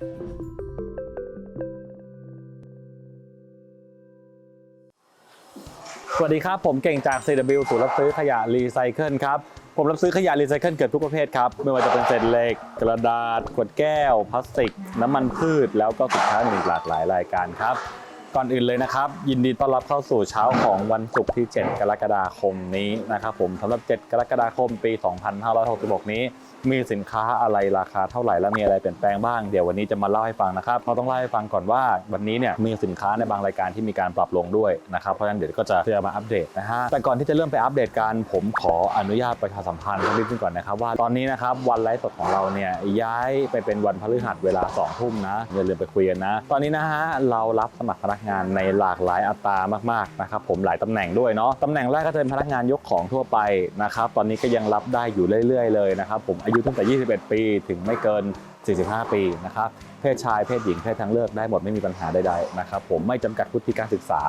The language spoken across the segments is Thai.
สวัสดีครับ ผมเก่งจาก CW ศูนย์รับซื้อขยะรีไซเคิลครับ ผมรับซื้อขยะรีไซเคิลเกือบทุกประเภทครับ ไม่ว่าจะเป็นเศษเหล็ก กระดาษ ขวดแก้ว พลาสติก น้ำมันพืช แล้วก็สินค้าอื่นอีกหลากหลายรายการครับ ก่อนอื่นเลยนะครับ ยินดีต้อนรับเข้าสู่เช้าของวันศุกร์ที่ 7 กรกฎาคมนี้นะครับผมสำหรับ 7 กรกฎาคมปี 2566 นี้ มีสินค้าอะไรราคาเท่าไหร่และมีอะไรเปลี่ยนแปลงบ้างเดี๋ยววันนี้จะมาเล่าให้ฟังนะครับเราต้องเล่าให้ฟังก่อนว่าวันนี้เนี่ยมีสินค้าในบางรายการที่มีการปรับลงด้วยนะครับเพราะฉะนั้นเดี๋ยวก็จะเพื่อมาอัปเดตนะฮะแต่ก่อนที่จะเริ่มไปอัปเดตกันผมขออนุญาตประชาสัมพันธ์สักนิดนึงก่อนนะครับว่าตอนนี้นะครับวันไลฟ์สดของเราเนี่ยย้ายไปเป็นวันพฤหัสเวลา2ทุ่มนะอย่าลืมไปคุยกันนะ ตอนนี้นะฮะเรารับสมัครพนักงานในหลากหลายอัตรามากๆนะครับผมหลายตำแหน่งด้วยเนาะตำแหน่งแรกก็จะเป็นพนักงานยกของทั่วไปนะครับตอนนี้ก็ยังรับได้อยู่เรื่อย ๆ เลยนะครับผมอายุตั้งแต่ 21 ปีถึงไม่เกิน 45 ปีนะครับเพศชายเพศหญิงเพศทางเลือกได้หมดไม่มีปัญหาใดๆนะครับผมไม่จำกัดวุฒิการศึกษา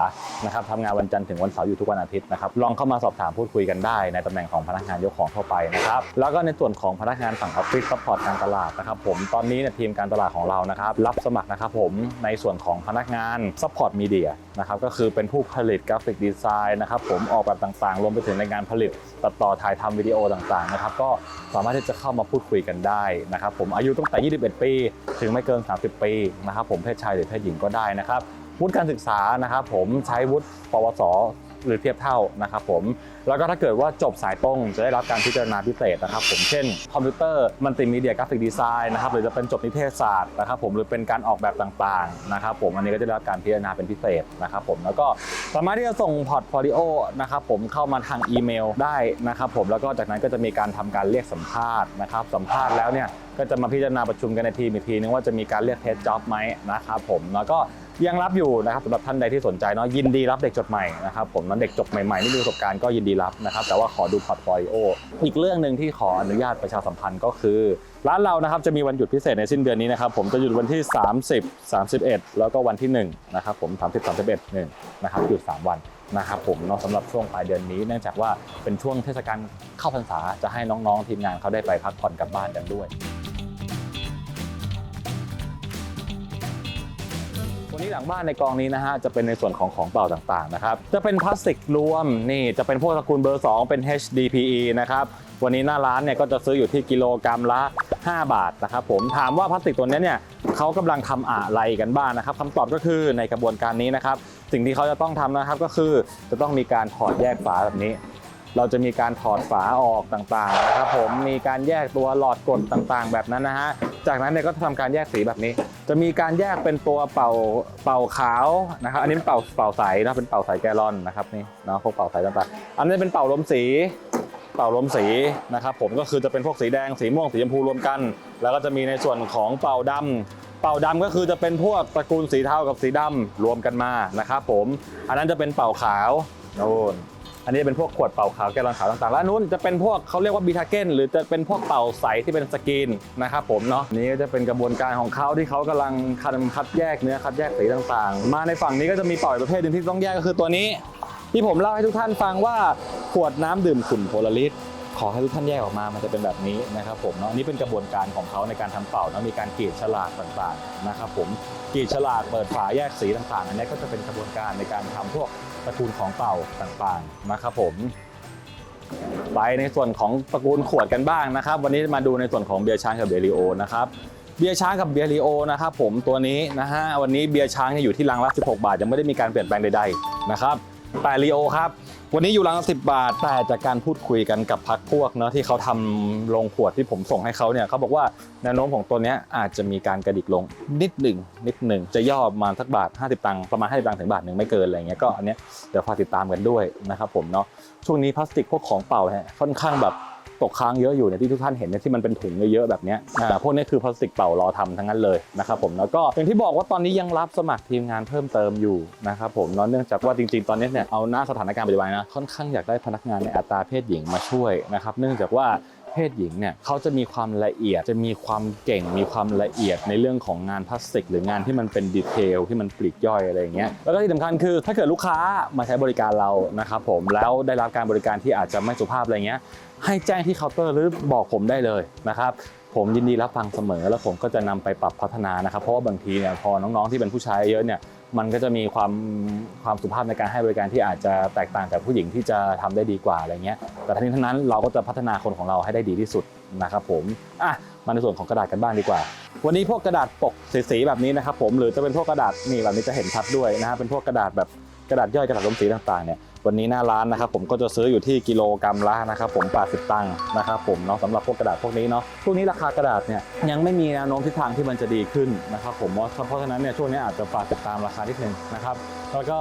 นะครับทำงานวันจันทร์ถึงวันเสาร์อยู่ทุกวันอาทิตย์นะครับลองเข้ามาสอบถามพูดคุยกันได้ ในตำแหน่งของพนักงานยกของทั่วไปนะครับแล้วก็ในส่วนของพนักงานฝั่งออฟฟิศซัพพอร์ตการตลาดนะครับผมตอนนี้เนี่ยทีมการตลาดของเรานะครับรับสมัครนะครับผมในส่วนของพนักงานซัพพอร์ตมีเดียนะครับก็คือเป็นผู้ผลิตกราฟิกดีไซน์นะครับผมออกแบบต่างๆ รวมไปถึงในงานผลิตตัดต่อถ่ายทำวิดีโอต่างๆนะครับก็สามารถที่จะเข้ามาพูดคุยกันได้นะครับผมอายุตั้งแต่ 21 ปี ถึงไม่เกิน30 ปีนะครับผมเพศชายหรือเพศหญิงก็ได้นะครับวุฒิการศึกษานะครับผมใช้วุฒิปวส หรือเทียบเท่านะครับผมแล้วก็ถ้าเกิดว่าจบสายตรงจะได้รับการพิจารณาพิเศษนะครับผมเช่นคอมพิวเตอร์มัลติมีเดียกราฟิกดีไซน์นะครับหรือจะเป็นจบนิเทศศาสตร์นะครับผมหรือเป็นการออกแบบต่างๆนะครับผมอันนี้ก็จะได้รับการพิจารณาเป็นพิเศษนะครับผมแล้วก็สามารถที่จะส่งพอร์ตโฟลิโอนะครับผมเข้ามาทางอีเมลได้นะครับผมแล้วก็จากนั้นก็จะมีการทำการเรียกสัมภาษณ์นะครับสัมภาษณ์แล้วเนี่ยก็จะมาพิจารณาประชุมกันในทีมอีกทีนึงว่าจะมีการเรียกเทสจ็อบไหมนะครับผมแล้วก็ ยังรับอยู่นะครับสำหรับท่านใดที่สนใจเนาะยินดีรับเด็กจบใหม่นะครับผมนั้นเด็กจบใหม่ๆที่มีประสบการณ์ก็ยินดีรับนะครับแต่ว่าขอดูพอร์ตโฟลิโออีกเรื่องหนึ่งที่ขออนุญาตประชาสัมพันธ์ก็คือ ร้านเรานะครับจะมีวันหยุดพิเศษในสิ้นเดือนนี้นะครับผมจะหยุดวันที่ 30 31 แล้วก็วันที่1นะครับผม 30 31 1นะครับหยุด 3 วันนะครับผมเนาะสำหรับช่วงปลายเดือนนี้เนื่องจากว่าเป็นช่วงเทศกาลเข้าพรรษาจะให้น้องๆทีมงานเขาได้ไปพักผ่อนกลับบ้านกันด้วย วันนี้หลังบ้านในกองนี้นะฮะจะเป็นในส่วนของของเปล่าต่างๆนะครับจะเป็นพลาสติกรวมนี่จะเป็นพวกตระกูลเบอร์ 2 เป็น HDPE นะครับวันนี้หน้าร้านเนี่ยก็จะซื้ออยู่ที่กิโลกรัมละ 5 บาทนะครับผมถามว่าพลาสติกตัวนี้เนี่ยเขากำลังทำอะไรกันบ้างนะครับคำตอบก็คือในกระบวนการนี้นะครับสิ่งที่เขาจะต้องทำนะครับก็คือจะต้องมีการถอดแยกฝาแบบนี้ เราจะมีการถอดฝาออกต่างๆนะครับผมมีการแยกตัวหลอดกดต่างๆ แบบนั้นนะฮะ จากนั้นเนี่ยก็ทำการแยกสีแบบนี้ จะมีการแยกเป็นตัวเป่าเป่าขาวนะครับอันนี้เป็นเป่าเป่าใสนะเป็นเป่าใสแกลลอนนะครับนี่เนาะพวกเป่าใสต่างๆอันนี้เป็นเป่าลมสีเป่าลมสีนะครับผมก็คือจะเป็นพวกสีแดงสีม่วงสีชมพูรวมกัน แล้วก็จะมีในส่วนของเป่าดำเป่าดำก็คือจะเป็นพวกตระกูลสีเทากับสีดำรวมกันมานะครับผมอันนั้นจะเป็นเป่าขาวโน่น อันนี้เป็นพวกขวดเป่าขาวแกลลอนขาวต่างๆ แล้วนู้นจะเป็นพวกเขาเรียกว่าบีทาเกนหรือจะเป็นพวกเป่าใสที่เป็นสกรีนนะครับผมเนาะนี่ก็จะเป็นกระบวนการของเขาที่เขากำลังคัดคัดแยกเนื้อคัดแยกสีต่างๆ มาในฝั่งนี้ก็จะมีเป่าประเภทหนึ่งที่ต้องแยกก็คือตัวนี้ ที่ผมเล่าให้ทุกท่านฟังว่าขวดน้ำดื่มขุ่นโพลาริสขอให้ทุกท่านแยกออกมา มันจะเป็นแบบนี้นะครับผมเนาะนี่เป็นกระบวนการของเขาในการทำเป่านะมีการกรีดฉลากต่างๆนะครับผมกรีดฉลากเปิดฝาแยกสีต่างๆ อันนี้ก็จะเป็นกระบวนการในการทำพวก ระกูลของเก่าต่างๆนะครับผม ไปในส่วนของตระกูลขวดกันบ้างนะครับ วันนี้มาดูในส่วนของเบียร์ช้างกับเบียร์ลีโอนะครับเบียร์ช้างกับเบียร์ลีโอนะครับผมตัวนี้นะฮะวันนี้เบียร์ช้างอยู่ที่ลังละ 16 บาท ยังไม่ได้มีการเปลี่ยนแปลงใดๆนะครับแต่ลีโอครับ วันนี้อยู่ลังสิบบาทแต่จากการพูดคุยกันกับพักพวกเนาะที่เขาทำลงขวดที่ผมส่งให้เขาเนี่ยเขาบอกว่าแนวโน้มของตัวเนี้ยอาจจะมีการกระดิกลงนิดหนึ่งนิดหนึ่งจะย่อประมาณสักบาท 50 ตังค์ประมาณ50ตังค์ถึงบาทหนึ่งไม่เกินอะไรเงี้ยก็อันเนี้ยเดี๋ยวฝากติดตามกันด้วยนะครับผมเนาะช่วงนี้พลาสติกพวกของเปล่าฮะค่อนข้างแบบ ตกค้างเยอะอยู่เนี่ยที่ทุกท่านเห็นเนี่ยที่มันเป็นถุงเยอะๆแบบเนี้ยอ่พวกนี้คือพลาสติกเป่ารอทำทั้งนั้นเลยนะครับผมแล้วก็อย่างที่บอกว่าตอนนี้ยังรับสมัครทีมงานเพิ่มเติมอยู่นะครับผมเนาะเนื่องจากว่าจริงๆตอนนี้เนี่ยเอาหน้าสถานการณ์ปัจจุบันนะค่อนข้างอยากได้พนักงานในอัตราเพศหญิงมาช่วยนะครับเนื่องจากว่าเพศหญิงเนี่ยเขาจะมีความละเอียดจะมีความเก่ง มีความละเอียดในเรื่องของงานพลาสติก หรืองานที่มันเป็นดีเทลที่มันปลีกย่อยอะไรอย่างเงี้ยแล้วก็ที่สำคัญคือถ้าเกิดลูกค้ามาใช้บริการเรานะครับผมแล้วได้รับการบริการที่อาจจะไม่สุภาพอะไรเงี้ย ให้แจ้งที่เคาน์เตอร์หรือบอกผมได้เลยนะครับ ผมยินดีรับฟังเสมอ แล้วผมก็จะนำไปปรับพัฒนานะครับ เพราะว่าบางทีเนี่ยพอน้องๆที่เป็นผู้ชายเยอะเนี่ยมันก็จะมีความความสุภาพในการให้บริการที่อาจจะแตกต่างจากผู้หญิงที่จะทำได้ดีกว่าอะไรเงี้ย แต่ทั้งนี้ทั้งนั้นเราก็จะพัฒนาคนของเราให้ได้ดีที่สุดนะครับผมอะมาในส่วนของกระดาษกันบ้างดีกว่า วันนี้พวกกระดาษปกสีๆแบบนี้นะครับผมหรือจะเป็นพวกกระดาษนี่แบบนี้จะเห็นชัดด้วยนะฮะเป็นพวกกระดาษแบบกระดาษย่อยกระดาษลมสีต่างๆเนี่ย วันนี้หน้าร้านนะครับผมก็จะซื้ออยู่ที่กิโลกรัมละนะครับผม80ตังค์นะครับผมเนาะสำหรับพวกกระดาษพวกนี้เนาะพวกนี้ราคากระดาษเนี่ยยังไม่มีแนวโน้มทิศทางที่มันจะดีขึ้นนะครับผมเพราะฉะนั้นเนี่ยช่วงนี้อาจจะฝากติดตามราคานิดนึงนะครับแล้วก็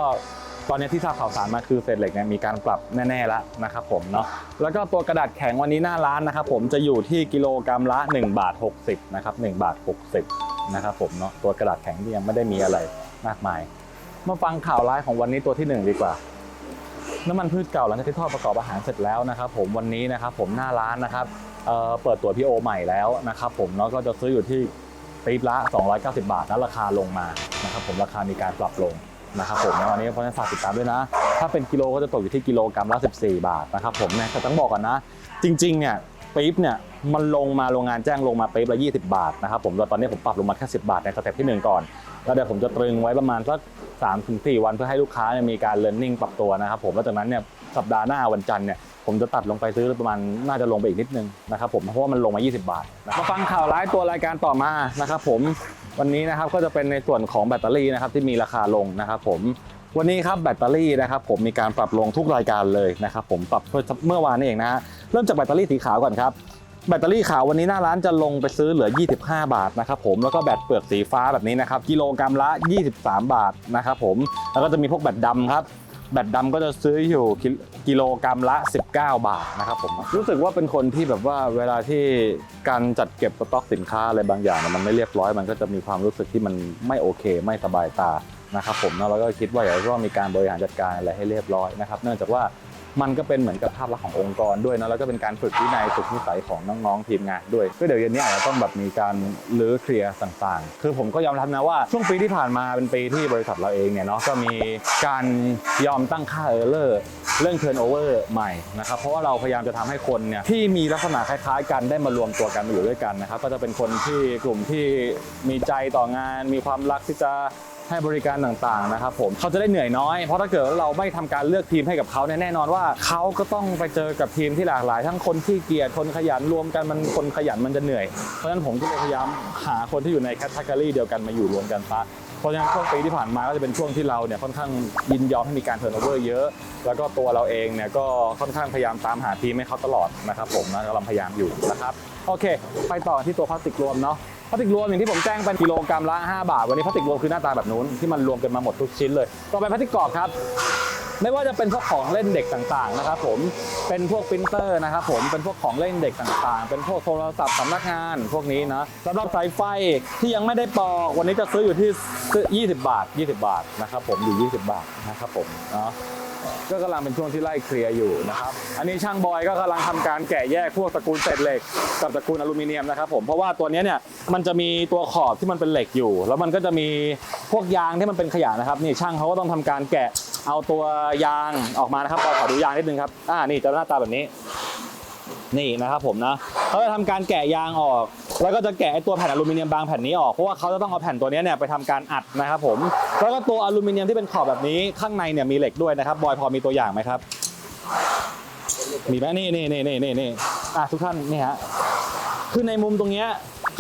ตอนนี้ที่ทราบข่าวสารมาคือเศษเหล็กเนี่ยมีการปรับแน่ๆแล้วนะครับผมเนาะแล้วก็ตัวกระดาษแข็งวันนี้หน้าร้านนะครับผมจะอยู่ที่กิโลกรัมละ1บาท60นะครับ1บาท60นะครับผมเนาะตัวกระดาษแข็งที่ยังไม่ได้มีอะไรมากมาย มาฟังข่าวร้ายของวันนี้ตัวที่หนึ่งดีกว่า น้ำมันพืชเก่าหลังจากที่ทอดประกอบอาหารเสร็จแล้วนะครับผมวันนี้นะครับผมหน้าร้านนะครับเเปิดตัวพี่โอใหม่แล้วนะครับผมเนาะก็จะซื้ออยู่ที่ปี๊บละ 290 บาทนะราคาลงมานะครับผมราคามีการปรับลงนะครับผมวันนี้เพราะฉะนั้นฝากติดตามด้วยนะ ถ้าเป็นกิโลก็จะตกอยู่ที่กิโลกรัมละ 14 บาทนะครับผมเนี่ยแต่ต้องบอกก่อนนะ จริงๆเนี่ย ปี๊บเนี่ยมันลงมาโรงงานแจ้งลงมาปี๊บละ20 บาทนะครับผมแล้วตอนนี้ผมปรับลงมาแค่10 บาทในสเต็ปที่หนึ่งก่อน แล้วเดี๋ยวผมจะตรึงไว้ประมาณสักสามถึงสี่วันเพื่อให้ลูกค้าเนี่ยมีการเรียนรู้ปรับตัวนะครับผมแล้วจากนั้นเนี่ยสัปดาห์หน้าวันจันทร์เนี่ยผมจะตัดลงไปซื้อประมาณน่าจะลงไปอีกนิดนึงนะครับผมเพราะว่ามันลงมา 20 บาทมาฟังข่าวร้ายตัวรายการต่อมานะครับผมวันนี้นะครับก็จะเป็นในส่วนของแบตเตอรี่นะครับที่มีราคาลงนะครับผมวันนี้ครับแบตเตอรี่นะครับผมมีการปรับลงทุกรายการเลยนะครับผมปรับเมื่อวานนี่เองนะฮะ เริ่มจากแบตเตอรี่สีขาวก่อนครับแบตเตอรี่ขาววันนี้หน้าร้านจะลงไปซื้อเหลือ 25 บาทนะครับผมแล้วก็แบตเปลือกสีฟ้าแบบนี้นะครับกิโลกรัมละ 23 บาทนะครับผมแล้วก็จะมีพวกแบตดำครับแบตดำก็จะซื้ออยู่กิโลกรัมละ 19 บาทนะครับผมรู้สึกว่าเป็นคนที่แบบว่าเวลาที่การจัดเก็บสต็อกสินค้าอะไรบางอย่างมันไม่เรียบร้อยมันก็จะมีความรู้สึกที่มันไม่โอเค ไม่สบายตานะครับผมนะแล้วก็คิดว่าอยากจะต้องมีการบริหารจัดการอะไรให้เรียบร้อยนะครับเนื่องจากว่า มันก็เป็นเหมือนกับภาพลักษณ์ขององค์กรด้วยนะแล้วก็เป็นการฝึกวินัยฝึกนิสัยของน้องๆทีมงานด้วยก็เดี๋ยวเย็นนี้อาจจะต้องแบบมีการลื้อเคลียร์ต่างๆ คือผมก็ยอมรับนะว่าช่วงปีที่ผ่านมาเป็นปีที่บริษัทเราเองเนี่ยเนาะก็มีการยอมตั้งค่าเออร์เลอร์เรื่อง turnover ใหม่นะครับเพราะว่าเราพยายามจะทำให้คนเนี่ยที่มีลักษณะคล้ายๆ กันได้มารวมตัวกันมาอยู่ด้วยกันนะครับก็จะเป็นคนที่กลุ่มที่มีใจต่องาน มีความรักที่จะ ให้บริการต่างๆนะครับผมเขาจะได้เหนื่อยน้อย เพราะถ้าเกิดเราไม่ทำการเลือกทีมให้กับเขาเนี่ยแน่นอนว่าเขาก็ต้องไปเจอกับทีมที่หลากหลาย ทั้งคนที่เกียจคนขยันรวมกันมันคนขยันมันจะเหนื่อย เพราะฉะนั้นผมก็เลยพยายามหาคนที่อยู่ในแคตตากรีเดียวกันมาอยู่รวมกันซะเพราะฉะนั้นช่วงปีที่ผ่านมาก็จะเป็นช่วงที่เราเนี่ยค่อนข้างยินยอมให้มีการเทิร์นโอเวอร์เยอะ แล้วก็ตัวเราเองเนี่ยก็ค่อนข้างพยายามตามหาทีมให้เขาตลอดนะครับผมนะกำลังพยายามอยู่นะครับโอเค ไปต่อที่ตัวพลาสติกรวมเนาะ พลาสติกรวมอย่างที่ผมแจ้งเป็นกิโลกรัมละ 5 บาท วันนี้พลาสติกรวมคือหน้าตาแบบนู้นที่มันรวมกันมาหมดทุกชิ้นเลย ต่อไปพลาสติกกรอบครับ ไม่ว่าจะเป็นพวกของเล่นเด็กต่างๆนะครับผม เป็นพวกปรินเตอร์นะครับผม เป็นพวกของเล่นเด็กต่างๆ เป็นพวกโทรศัพท์สำนักงานพวกนี้นะสำหรับสายไฟที่ยังไม่ได้ปอกวันนี้จะซื้ออยู่ที่ 20 บาท 20 บาทนะครับผมอยู่ 20 บาทนะครับผมเนาะ ก็กำลังเป็นช่วงที่ไล่เคลียร์อยู่นะครับ อันนี้ช่างบอยก็กำลังทำการแกะแยกพวกตระกูลเศษเหล็ก กับตระกูลอลูมิเนียมนะครับผมเพราะว่าตัวเนี้ยเนี่ยมันจะมีตัวขอบที่มันเป็นเหล็กอยู่ แล้วมันก็จะมีพวกยางที่มันเป็นขยะนะครับนี่ช่างเขาก็ต้องทำการแกะเอาตัวยางออกมานะครับบอยขอดูยางนิดนึงครับอ่านี่จะหน้าตาแบบนี้ นี่นะครับผมนะเขาจะทำการแกะยางออก แล้วก็จะแกะไอ้ตัวแผ่นอลูมิเนียมบางแผ่นนี้ออกเพราะว่าเขาจะต้องเอาแผ่นตัวนี้เนี่ยไปทำการอัดนะครับผมแล้วก็ตัวอลูมิเนียมที่เป็นขอบแบบนี้ข้างในเนี่ยมีเหล็กด้วยนะครับบอยพอมีตัวอย่างไหมครับมีไหมนี่นี่นี่นี่นี่นี่อะทุกท่านนี่ฮะคือในมุมตรงเนี้ย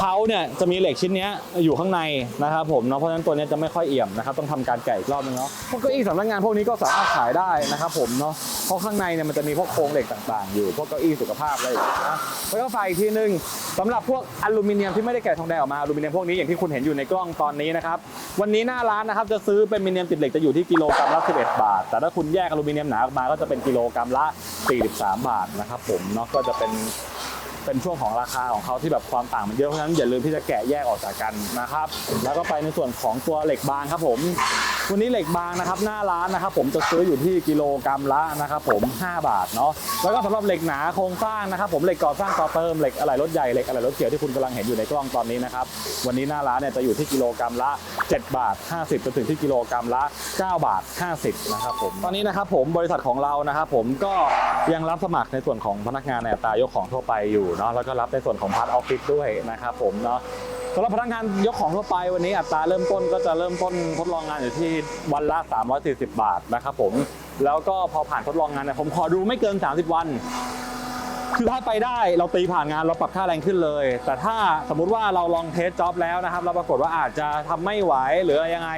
เขาเนี่ยจะมีเหล็กชิ้นนี้อยู่ข้างในนะครับผมเนาะเพราะฉะนั้นตัวนี้จะไม่ค่อยเอี่ยมนะครับต้องทำการแกะอีกรอบนึงเนาะพวกเก้าอี้สำนักงานพวกนี้ก็สามารถขายได้นะครับผมเนาะเพราะข้างในเนี่ยมันจะมีพวกโครงเหล็กต่างๆ อยู่พวกเก้าอี้สุขภาพอะไรอย่างเงี้ยนะแล้วก็ฝากอีกทีนึงสำหรับพวกอลูมิเนียมที่ไม่ได้แกะทองแดงออกมาอลูมิเนียมพวกนี้อย่างที่คุณเห็นอยู่ในกล้องตอนนี้นะครับวันนี้หน้าร้านนะครับจะซื้อเป็นมิเนียมติดเหล็กจะอยู่ที่กิโลกรัมละ11 บาท แต่ถ้าคุณแยกอลูมิเนียมหนาออกมาก็จะเป็นกิโลกรัมละ 43 บาทนะครับผมเนาะก็จะเป็น เป็นช่วงของราคาของเขาที่แบบความต่างมันเยอะเพราะฉะนั้นอย่าลืมที่จะแกะแยกออกจากกันนะครับ แล้วก็ไปในส่วนของตัวเหล็กบางครับผมวันนี้เหล็กบางนะครับหน้าร้านนะครับผมจะซื้ออยู่ที่กิโลกรัมละนะครับผม 5 บาทเนาะแล้วก็สำหรับเหล็กหนาโครงสร้างนะครับผมเหล็กก่อสร้างต่อเติมเหล็กอะไรรถใหญ่เหล็กอะไรรถเกี่ยวที่คุณกำลังเห็นอยู่ในกล้องตอนนี้นะครับวันนี้หน้าร้านเนี่ยจะอยู่ที่กิโลกรัมละ 7 บาท 50จนถึงที่กิโลกรัมละ 9 บาท 50นะครับผมตอนนี้นะครับผมบริษัทของเรานะครับผมก็ยังรับสมัครในส่วนของพนักงานในอัตรายกของทั่วไปอยู่เนาะแล้วก็รับในส่วนของพาร์ทออฟฟิศด้วยนะครับผมเนาะสำหรับพนักงานยกของทั่วไปวันนี้อัตราเริ่มต้นก็จะเริ่มต้นทดลองงานอยู่ที่วันละ 340 บาทนะครับผมแล้วก็พอผ่านทดลองงานเนี่ยผมขอดูไม่เกิน 30 วัน คือถ้าไปได้เราตีผ่านงานเราปรับค่าแรงขึ้นเลย แต่ถ้าสมมุติว่าเราลองเทสจ็อบแล้วนะครับเราปรากฏว่าอาจจะทำไม่ไหวหรืออะไรยังไง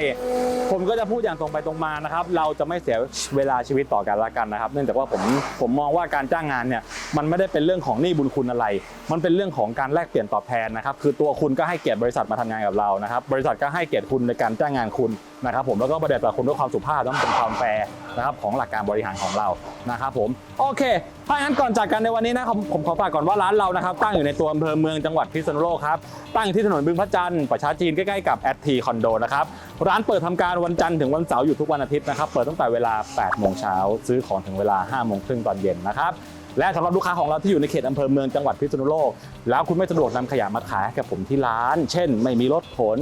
ผมก็จะพูดอย่างตรงไปตรงมานะครับ เราจะไม่เสียเวลาชีวิตต่อกันละกันนะครับ เนื่องจากว่าผมผมมองว่าการจ้างงานเนี่ยมันไม่ได้เป็นเรื่องของหนี้บุญคุณอะไร มันเป็นเรื่องของการแลกเปลี่ยนตอบแทนนะครับ คือตัวคุณก็ให้เกียรติบริษัทมาทำงานกับเรานะครับ บริษัทก็ให้เกียรติคุณในการจ้างงานคุณ นะครับผมแล้วก็ประเด็นต่อคุณด้วยความสุภาพต้องเป็นความแฟร์นะครับของหลักการบริหารของเรานะครับผมโอเคถ้างั้นก่อนจากกันในวันนี้นะครับผมขอฝากก่อนว่าร้านเรานะครับตั้งอยู่ในตัวอำเภอเมืองจังหวัดพิษณุโลกครับตั้งอยู่ที่ถนนบึงพระจันทร์ประชาจีนใกล้ๆกับแอดทีคอนโดนะครับร้านเปิดทำการวันจันทร์ถึงวันเสาร์อยู่ทุกวันอาทิตย์นะครับเปิดตั้งแต่เวลา8โมงเช้าซื้อของถึงเวลา5โมงครึ่งตอนเย็นนะครับ และสำหรับลูกค้าของเราที่อยู่ในเขตอำเภอเมืองจังหวัดพิษณุโลก แล้วคุณไม่สะดวกนำขยะมาขายให้กับผมที่ร้าน เช่น ไม่มีรถขน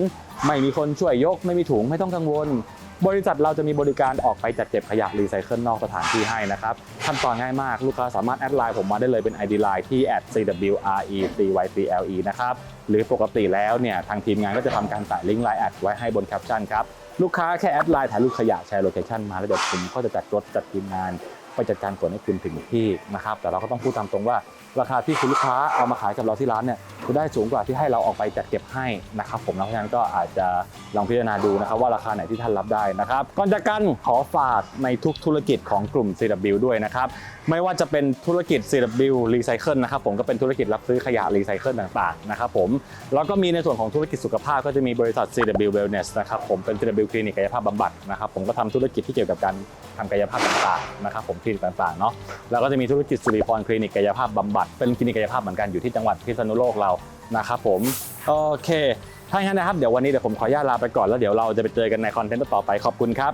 ไม่มีคนช่วยยก ไม่มีถุงไม่ต้องกังวล บริษัทเราจะมีบริการออกไปจัดเก็บขยะรีไซเคิลนอกสถานที่ให้นะครับขั้นตอนง่ายมากลูกค้าสามารถแอดไลน์ผมมาได้เลยเป็น ID Line ที่ @cwrecycle นะครับหรือปกติแล้วเนี่ยทางทีมงานก็จะทำการใส่ลิงก์ไลน์แอดไว้ให้บนแคปชั่นครับลูกค้าแค่แอดไลน์ถ่ายรูปขยะแชร์โลเคชั่นมาแล้วเดี๋ยวผมก็จะจัดรถจัดทีมงาน ไปจัดการขนให้คุณถึงที่นะครับ แต่เราก็ต้องพูดตามตรงว่า ราคาที่คุณลูกค้าเอามาขายกับเราที่ร้านเนี่ยคุณได้สูงกว่าที่ให้เราออกไปจัดเก็บให้นะครับผมนะเพราะฉะนั้นก็อาจจะลองพิจารณาดูนะครับ ว่าราคาไหนที่ท่านรับได้นะครับก่อนจากกันขอฝากในทุกธุรกิจของกลุ่ม CW ด้วยนะครับไม่ว่าจะเป็นธุรกิจ CW Recycle นะครับผมก็เป็นธุรกิจรับซื้อขยะรีไซเคิลต่างๆนะครับผมแล้วก็มีในส่วนของธุรกิจสุขภาพก็จะมีบริษัท CW Wellness นะครับผมเป็น CW คลินิกกายภาพบำบัดนะครับผมก็ทำธุรกิจที่เกี่ยวกับการทำกายภาพต่างๆนะครับผมลินิกต่างๆเนาะแล้วก็จะมีธุรกิจสุริพรคลินิกกายภาพบำบัดเป็นคลินิกกายภาพเหมือนกันอยู่ที่จังหวัดพิษณุโลกเรานะครับผมโอเคถ้าอย่างนั้นนะครับเดี๋ยววันนี้เดี๋ยวผมขออนุญาตลาไปก่อนแล้วเดี๋ยวเราจะไปเจอกันในคอนเทนต์ต่อไปขอบคุณครับ